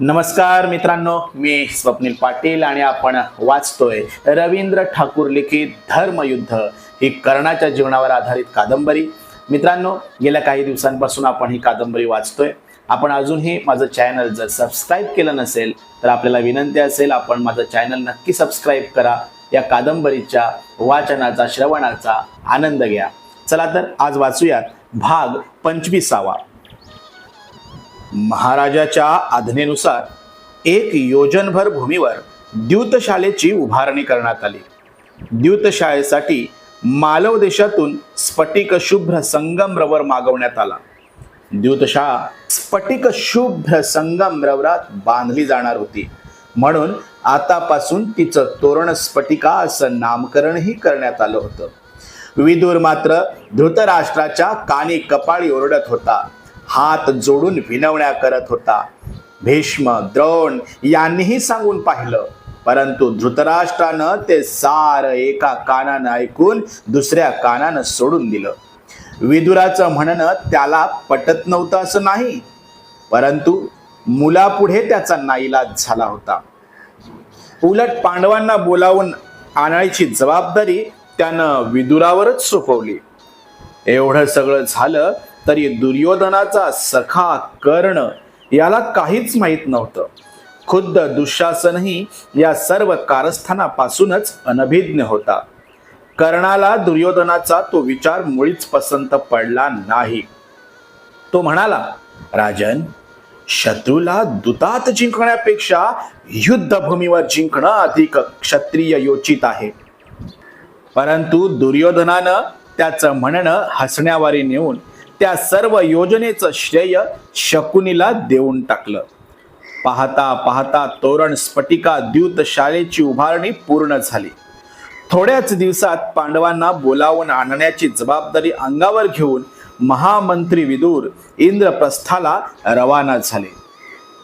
नमस्कार मित्रांनो मी स्वप्नील पाटील आणि आपण वाचतोय रवींद्र ठाकूर लिखित धर्मयुद्ध. ही कर्णाच्या जीवनावर आधारित कादंबरी. मित्रांनो गेल्या काही दिवसांपासून आपण ही कादंबरी वाचतोय. आपण अजूनही माझं चॅनल जर सबस्क्राईब केलं नसेल तर आपल्याला विनंती असेल आपण माझं चॅनल नक्की सबस्क्राईब करा. या कादंबरीच्या वाचनाचा श्रवणाचा आनंद घ्या. चला तर आज वाचूयात भाग पंचवीसावा. महाराजाच्या आज्ञेनुसार एक योजनभर भूमीवर द्यूतशाळेची उभारणी करण्यात आली. द्यूतशाळेसाठी मालव देशातून स्फटिक शुभ्र संगमरवर मागवण्यात आला. द्यूतशाळा स्फटिक शुभ्र संगमरवरात बांधली जाणार होती. म्हणून आतापासून तिचं तोरण स्फटिका असं नामकरणही करण्यात आलं होतं. विदूर मात्र धृतराष्ट्राच्या कानी कपाळी ओरडत होता. हात जोडून विनवण्या करत होता. भीष्म द्रोण यांनीही सांगून पाहिलं. परंतु धृतराष्ट्रानं ते सार एका कानानं ऐकून दुसऱ्या कानानं सोडून दिलं. विदुराचं म्हणणं त्याला पटत नव्हतं असं नाही. परंतु मुलापुढे त्याचा नाईलाज झाला होता. उलट पांडवांना बोलावून आणायची जबाबदारी त्यानं विदुरावरच सोपवली. एवढं सगळं झालं तरी दुर्योधनाचा सखा कर्ण याला काहीच माहीत नव्हतं. खुद्द दुःशासनही या सर्व कारस्थानापासूनच अनभिज्ञ होता. कर्णाला दुर्योधनाचा तो विचार मुळीच पसंत पडला नाही. तो म्हणाला राजन शत्रूला दुतात जिंकण्यापेक्षा युद्धभूमीवर जिंकणं अधिक क्षत्रिय योचित आहे. परंतु दुर्योधनानं त्याचं म्हणणं हसण्यावारी नेऊन त्या सर्व योजनेचं श्रेय शकुनीला देऊन टाकलं. पाहता पाहता तोरण स्फटिका द्यूत शाळेची उभारणी पूर्ण झाली. थोड्याच दिवसात पांडवांना बोलावून आणण्याची जबाबदारी अंगावर घेऊन महामंत्री विदूर इंद्रप्रस्थाला रवाना झाले.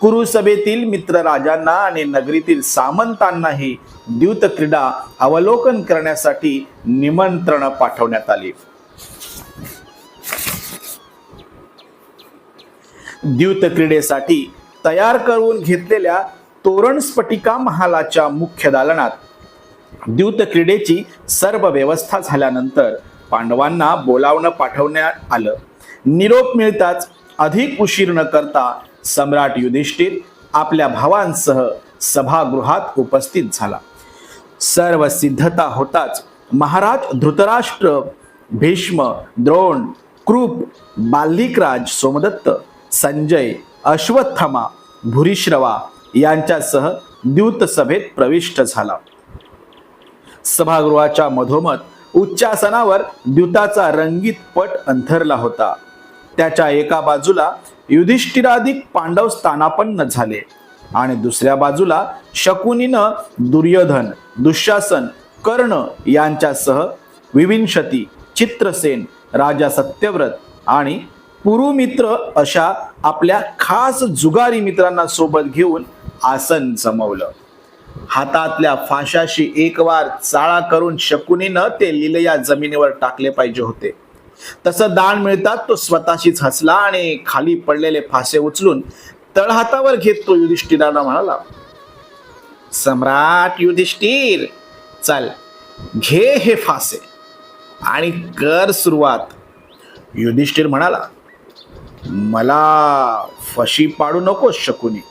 कुरुसभेतील मित्र राजांना आणि नगरीतील सामंतांनाही द्यूत क्रीडा अवलोकन करण्यासाठी निमंत्रण पाठवण्यात आली. द्यूतक्रीडेसाठी तयार करून घेतलेल्या तोरण स्फटिका महालाच्या मुख्य दालनात. द्यूतक्रीडेची सर्व व्यवस्था झाल्यानंतर पांडवांना बोलावणं पाठवण्यात आलं. निरोप मिळताच अधिक उशीर न करता सम्राट युधिष्ठिर आपल्या भावांसह सभागृहात उपस्थित झाला. सर्व सिद्धता होताच महाराज धृतराष्ट्र भीष्म द्रोण कृप बाल्लिकराज सोमदत्त संजय अश्वत्थामा भूरिश्रवा यांच्यासह द्यूत सभेत प्रविष्ट झाला. सभागृहाच्या मधोमध उच्चासनावर द्यूताचा रंगीत पट अंथरला होता. त्याच्या एका बाजूला युधिष्ठिराधिक पांडव स्थानापन्न झाले आणि दुसऱ्या बाजूला शकुनीनं दुर्योधन दुःशासन कर्ण यांच्यासह विविंशती चित्रसेन राजा सत्यव्रत आणि पुरुमित्र अशा आपल्या खास जुगारी मित्रांना सोबत घेऊन आसन जमवलं. हातातल्या फाशाशी एक वार चाळा करून शकुनीनं ते लिलया जमिनीवर टाकले पाहिजे होते. तसं दान मिळतात तो स्वतःशीच हसला आणि खाली पडलेले फासे उचलून तळहातावर घेत तो युधिष्ठिराला म्हणाला सम्राट युधिष्ठिर चल घे हे फासे. आणि कर सुरुवात. युधिष्ठिर म्हणाला मला फशी पाडू नको शकुनी.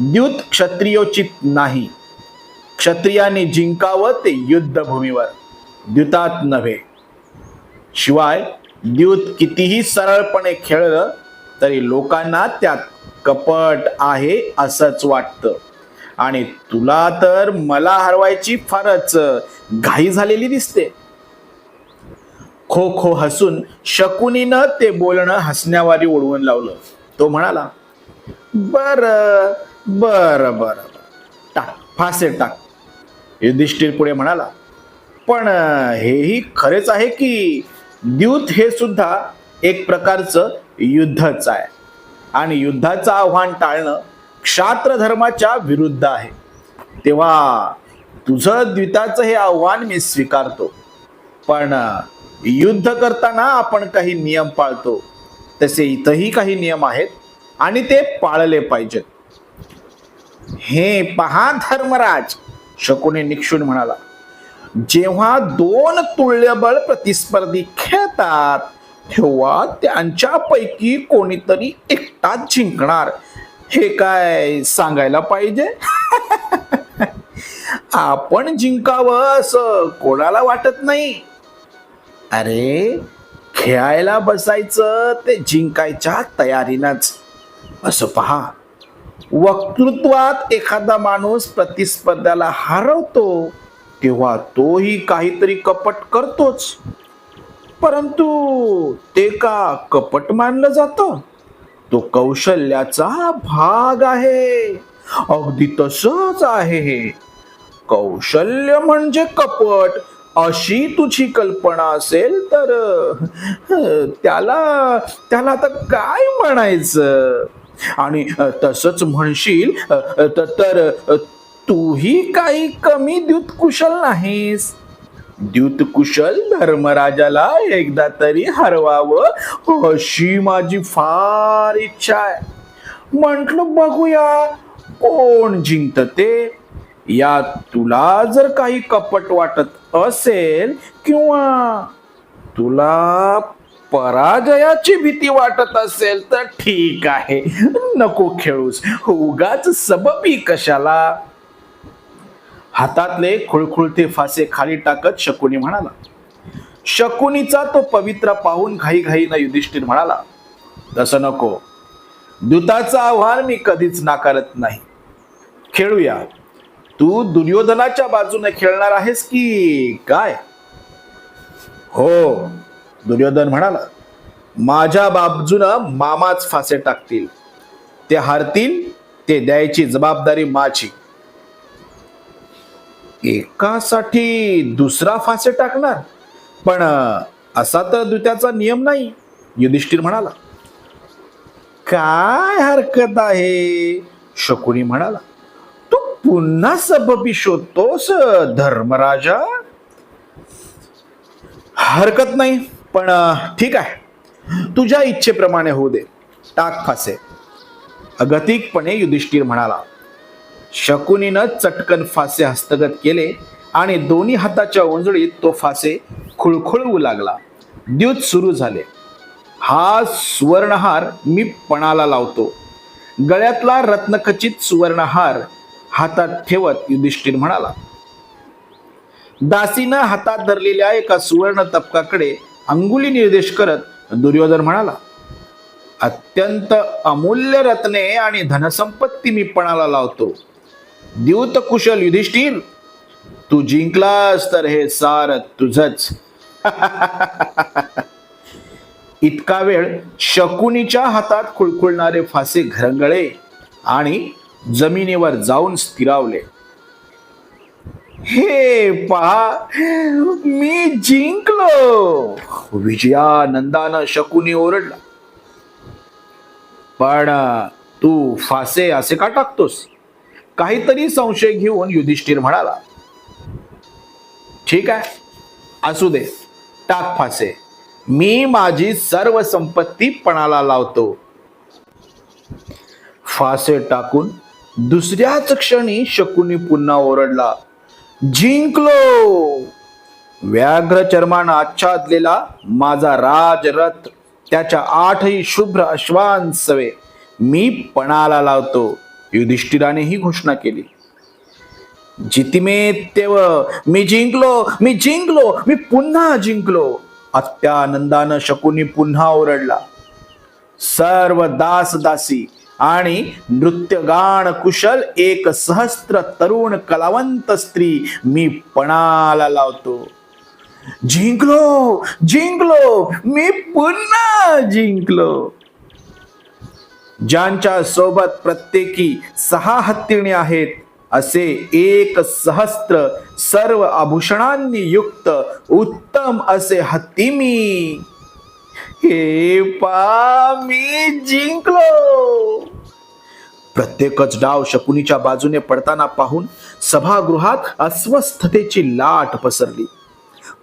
द्युत क्षत्रियोचित नाही. क्षत्रियाने जिंकावं ते युद्धभूमीवर. द्युतात नव्हे. शिवाय द्यूत कितीही सरळपणे खेळलं तरी लोकांना त्यात कपट आहे असंच वाटतं. आणि तुला तर मला हरवायची फारच घाई झालेली दिसते. खो खो हसून शकुनीनं ते बोलणं हसण्यावारी ओढवून लावलं. तो म्हणाला बर बर बर टाक फासे टाक. युधिष्ठिर पुढे म्हणाला पण हेही खरेच आहे की द्यूत हे सुद्धा एक प्रकारचं युद्धच आहे. आणि युद्धाचं आव्हान टाळणं क्षात्र धर्माच्या विरुद्ध आहे. तेव्हा तुझं द्विताचं हे आव्हान मी स्वीकारतो. पण युद्ध करताना आपण काही नियम पाळतो. तसे इथंही काही नियम आहेत आणि ते पाळले पाहिजेत. हे पहा धर्मराज शकुने निक्षून म्हणाला जेव्हा दोन तुल्यबळ प्रतिस्पर्धी खेळतात तेव्हा त्यांच्यापैकी कोणीतरी एकटाच जिंकणार. हे काय सांगायला पाहिजे? आपण जिंकावं असं कोणाला वाटत नाही. अरे खेळायला बसायचं ते जिंकायच्या तयारीनंच. असं पहा. वक्तृत्वात एखादा माणूस प्रतिस्पर्ध्याला हरवतो तेव्हा तोही काहीतरी कपट करतोच. परंतु ते का कपट मानलं जातं? तो कौशल्याचा भाग आहे. अगदी तसंच आहे हे. कौशल्य म्हणजे कपट अशी तुझी कल्पना असेल तर त्याला त्याला आता काय म्हणायचं? आणि तसंच म्हणशील तर तूही काही कमी द्युत कुशल नाहीस. द्युत कुशल धर्मराजाला एकदा तरी हरवावं अशी माझी फार इच्छा आहे. म्हटलं बघूया कोण जिंकत ते? या तुला जर काही कपट वाटत असेल किंवा तुला पराजयाची भीती वाटत असेल तर ठीक आहे. नको खेळूस. उगाच सबबी कशाला? हातातले खुळखुळते फासे खाली टाकत शकुनी म्हणाला शकुनीचा तो पवित्र पाहून घाईघाईनं युधिष्ठिर म्हणाला तसं नको. दूताचं आव्हान मी कधीच नाकारत नाही. खेळूया. तू दुर्योधनाच्या बाजूने खेळणार आहेस की काय? हो दुर्योधन म्हणाला माझ्या बाजूनं मामाच फासे टाकतील. ते हारतील ते द्यायची जबाबदारी माझी. एकासाठी दुसरा फासे टाकणार? पण असा तर द्वित्याचा नियम नाही युधिष्ठिर म्हणाला. काय हरकत आहे? शकुनी म्हणाला. पुन्हा सबबी शोधतोस धर्मराजा? हरकत नाही पण ठीक आहे. तुझ्या इच्छेप्रमाणे होऊ दे. टाक फासे. अगतिकपणे युधिष्ठिर म्हणाला शकुनीनं चटकन फासे हस्तगत केले आणि दोन्ही हाताच्या उंजळीत तो फासे खुळखुळवू लागला. द्यूत सुरू झाले. हा सुवर्णहार मी पणाला लावतो. गळ्यातला रत्नखचित सुवर्णहार हातात ठेवत युधिष्ठिर म्हणाला दासीनं हातात धरलेल्या एका सुवर्ण तपकाकडे अंगुली निर्देश करत दुर्योधन म्हणाला अत्यंत अमूल्य रत्ने आणि धनसंपत्ती मी पणाला लावतो. द्यूत कुशल युधिष्ठिर तू जिंकलास तर हे सार तुझच. इतका वेळ शकुनीच्या हातात खुळखुळणारे फासे घरंगळे आणि जमिनीवर जाऊन स्थिरावले. हे पहा मी जिंकलो. विजयानंदानं शकुनी ओरडला. पण तू फासे असे का टाकतोस? काहीतरी संशय घेऊन युधिष्ठिर म्हणाला. ठीक आहे असू दे टाक फासे. मी माझी सर्व संपत्ती पणाला लावतो. फासे टाकून दुसऱ्याच क्षणी शकुनी पुन्हा ओरडला जिंकलो! व्याघ्र चर्मानं आच्छादलेला माझा राजरथ त्याच्या आठही शुभ्र अश्वांसवे मी पणाला लावतो युधिष्ठिराने ही घोषणा केली. जितिमे तेव मी जिंकलो मी जिंकलो मी पुन्हा जिंकलो अत्यानंदानं शकुनी पुन्हा ओरडला. सर्व दास दासी आणि नृत्यगान कुशल एक सहस्त्र तरुण कलावंत स्त्री मी पणाला लावतो. जिंकलो जिंकलो मी पुन्हा जिंकलो. ज्यांच्या सोबत प्रत्येकी सहा हत्तीणी आहेत असे एक सहस्त्र सर्व आभूषणांनी युक्त उत्तम असे हत्ती मी. हे पा मी जिंकलो. प्रत्येकच डाव शकुनीच्या बाजूने पडताना पाहून सभागृहात अस्वस्थतेची लाट पसरली.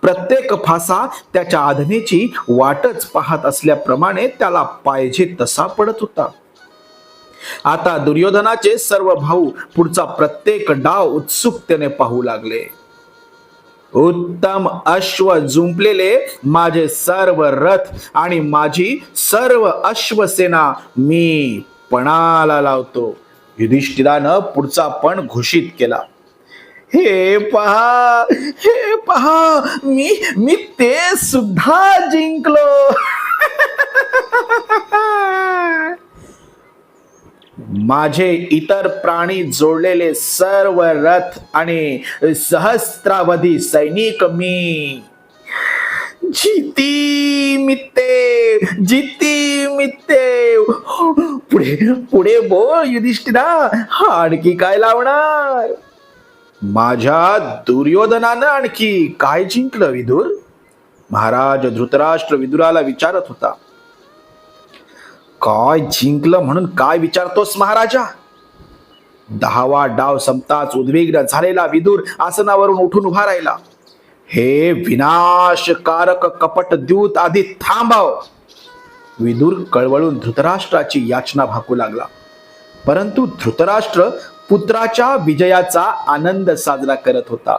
प्रत्येक फासा त्याच्या आधनेची वाटच पाहत असल्याप्रमाणे त्याला पाहिजे तसा पडत होता. आता दुर्योधनाचे सर्व भाऊ पुढचा प्रत्येक डाव उत्सुकतेने पाहू लागले. उत्तम अश्व जुंपलेले माझे सर्व रथ आणि माझी सर्व अश्वसेना मी पणाला लावतो. युधिष्ठिरानं पुढचा पण घोषित केला. हे पहा हे पहा मी मी ते सुद्धा जिंकलो. माझे इतर प्राणी जोडलेले सर्व रथ आणि सहस्त्रावधी सैनिक मी. जिती मित्ते जिती मित्ते पुढे पुढे बोल युधिष्ठिरा. हा आणखी काय लावणार? माझ्या दुर्योधनानं आणखी काय जिंकलं विदुर? महाराज धृतराष्ट्र विदुराला विचारत होता. काय जिंकलं म्हणून काय विचारतोस महाराजा? दहावा डाव संपताच उद्विग्न झालेला विदूर आसनावरून उठून उभा राहिला. हे विनाशकारक कपट द्यूत आधी थांबाव. विदूर कळवळून धृतराष्ट्राची याचना भाकू लागला. परंतु धृतराष्ट्र पुत्राच्या विजयाचा आनंद साजरा करत होता.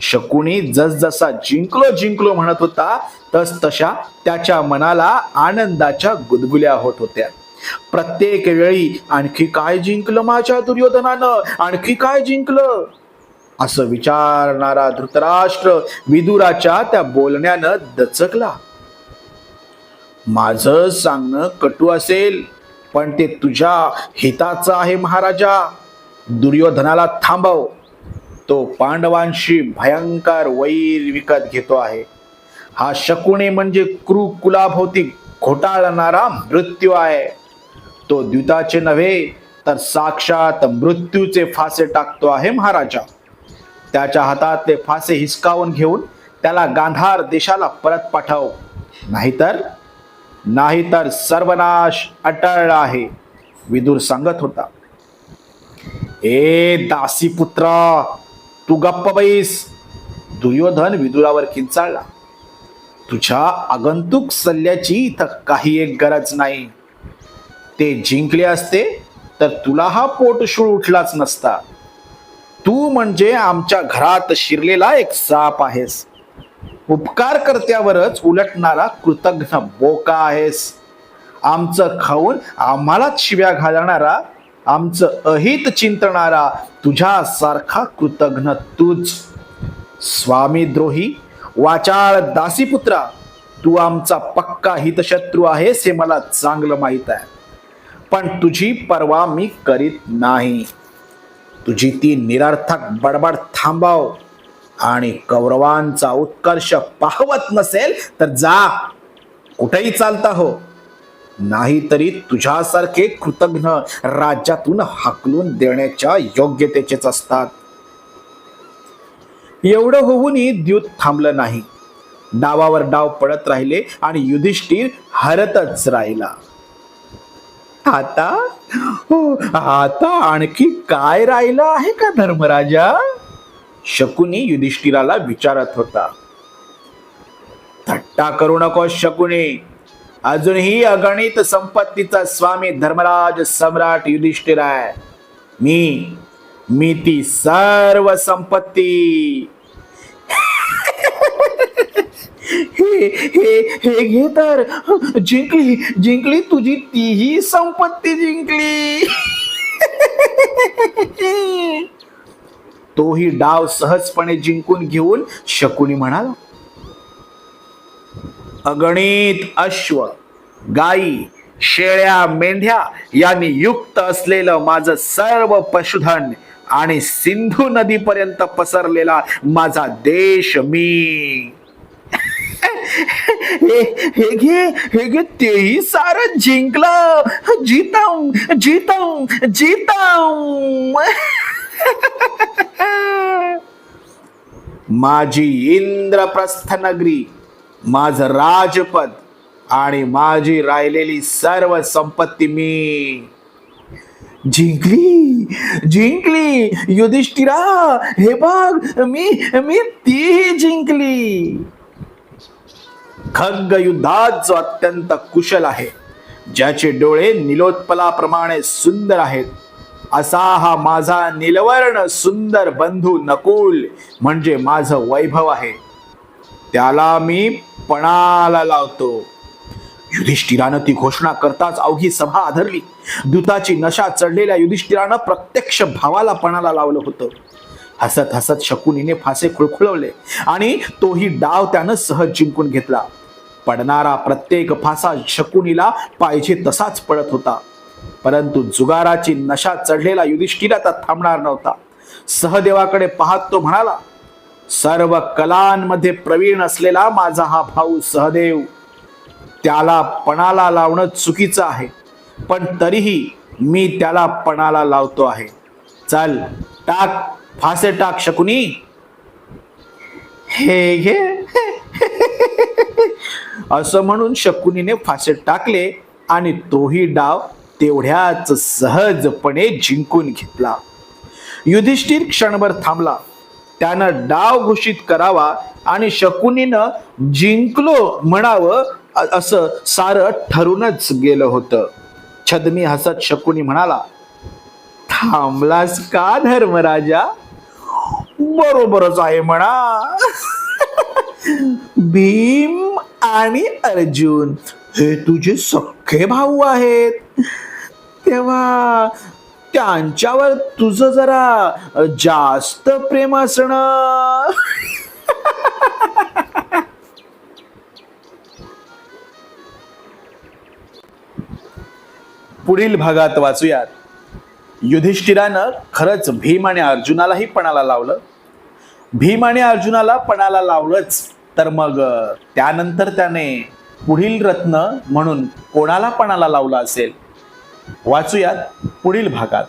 शकुनी जसजसा जिंकलो जिंकलो म्हणत होता तस तशा त्याच्या मनाला आनंदाच्या गुदगुल्या होत होत्या. प्रत्येक वेळी आणखी काय जिंकलं माझ्या दुर्योधनानं? आणखी काय जिंकलं? असं विचारणारा धृतराष्ट्र विदुराच्या त्या बोलण्यानं दचकला. माझं सांगणं कटू असेल पण ते तुझ्या हिताचं आहे महाराजा. दुर्योधनाला थांबव. तो पांडवांशी भयंकर वैर विकत घेतो आहे. हा शकुने म्हणजे क्रू कुलाभोवती घोटाळणारा मृत्यू आहे. तो द्युताचे नव्हे तर साक्षात मृत्यूचे फासे टाकतो आहे महाराजा. त्याच्या हातातले फासे हिसकावून घेऊन त्याला गांधार देशाला परत पाठव. नाहीतर नाहीतर सर्वनाश अटळ आहे. विदूर सांगत होता ए दासी पुत्र तू गप्प बैस. दुर्योधन विदुरावर किंचाळला तुझ्या आगंतुक सल्ल्याची इथं काही एक गरज नाही. ते जिंकले असते तर तुला हा पोटशूळ उठलाच नसता. तू म्हणजे आमच्या घरात शिरलेला एक साप आहेस. उपकारकर्त्यावरच उलटणारा कृतज्ञ बोका आहेस. आमचं खाऊन आम्हालाच शिव्या घालणारा आमचं अहित चिंतणारा तुझ्यासारखा कृतज्ञ तूच. स्वामी द्रोही वाचाळ दासीपुत्रा तू आमचा पक्का हितशत्रू आहेस हे मला चांगलं माहीत आहे. पण तुझी पर्वा मी करीत नाही. तुझी ती निरर्थक बडबड थांबाव. आणि कौरवांचा उत्कर्ष पाहवत नसेल तर जा कुठेही चालता हो. नाहीतरी तुझ्यासारखे कृतज्ञ राज्यातून हाकलून देण्याच्या योग्यतेचेच असतात. एवढं होऊनही द्यूत थांबलं नाही. डावावर डाव पडत राहिले आणि युधिष्ठिर हरतच राहिला. आता? हो आता आणखी काय राहिलं आहे का धर्मराजा? शकुनी युधिष्ठिराला विचारत होता थट्टा करू नको शकुनी. अजूनही अगणित संपत्तीचा स्वामी धर्मराज सम्राट युधिष्ठिर आहे. मी मी ती सर्व संपत्ती. हे हे हे घे तर. जिंकली जिंकली तुझी तीही संपत्ती जिंकली. तोही डाव सहजपणे जिंकून घेऊन शकुनी म्हणाला अगणित अश्व गाई शेळ्या मेंढ्या यांनी युक्त असलेलं माझं सर्व पशुधन आणि सिंधू नदीपर्यंत पसरलेला माझा देश मी. हे हे घे हे घे तेही सारं जिंकलं. जितम जितम जीतम. माझी इंद्रप्रस्थ नगरी माझ राजपद आणि माझी राहिलेली सर्व संपत्ती मी जिंकली. जिंकली. युधिष्ठिरा हे बघ मी मी ती जिंकली. खग्ग युद्धात जो अत्यंत कुशल आहे ज्याचे डोळे निलोत्पलाप्रमाणे सुंदर आहेत असा हा माझा निलवर्ण सुंदर बंधू नकुल म्हणजे माझं वैभव आहे. त्याला मी पणाला लावतो. युधिष्ठिरानं ती घोषणा करताच अवघी सभा आधरली. दूताची नशा चढलेल्या युधिष्ठिरानं प्रत्यक्ष भावाला पणाला लावलं होतं. हसत हसत शकुनीने फासे खुळखुळवले आणि तोही डाव त्यानं सहज जिंकून घेतला. पडणारा प्रत्येक फासा शकुनीला पाहिजे तसाच पडत होता. परंतु जुगाराची नशा चढलेला युधिष्ठिर आता थांबणार नव्हता. सहदेवाकडे पाहत तो म्हणाला सर्व कलांमध्ये प्रवीण असलेला माझा हा भाऊ सहदेव त्याला पणाला लावणं चुकीचं आहे पण तरीही मी त्याला पणाला लावतो आहे. चल टाक फासे टाक शकुनी. हे घे असं म्हणून शकुनीने फासे टाकले आणि तोही डाव तेवढ्याच सहजपणे जिंकून घेतला. युधिष्ठिर क्षणभर थांबला. त्यानं डाव घोषित करावा आणि शकुनीनं जिंकलो म्हणावं असं सारं ठरूनच गेलं होतं. छदमी हसत शकुनी म्हणाला थांबलास का धर्मराजा? बरोबरच आहे म्हणा. भीम आणि अर्जुन हे तुझे सख्खे भाऊ आहेत. तेव्हा त्यांच्यावर तुझं जरा जास्त प्रेम असणं. पुढील भागात वाचूयात. युधिष्ठिरानं खरंच भीम आणि अर्जुनालाही पणाला लावलं. भीम आणि अर्जुनाला पणाला लावलंच. तर मग त्यानंतर त्याने पुढील रत्न म्हणून कोणाला पणाला लावलं असेल? वाचूयात पुढील भागात.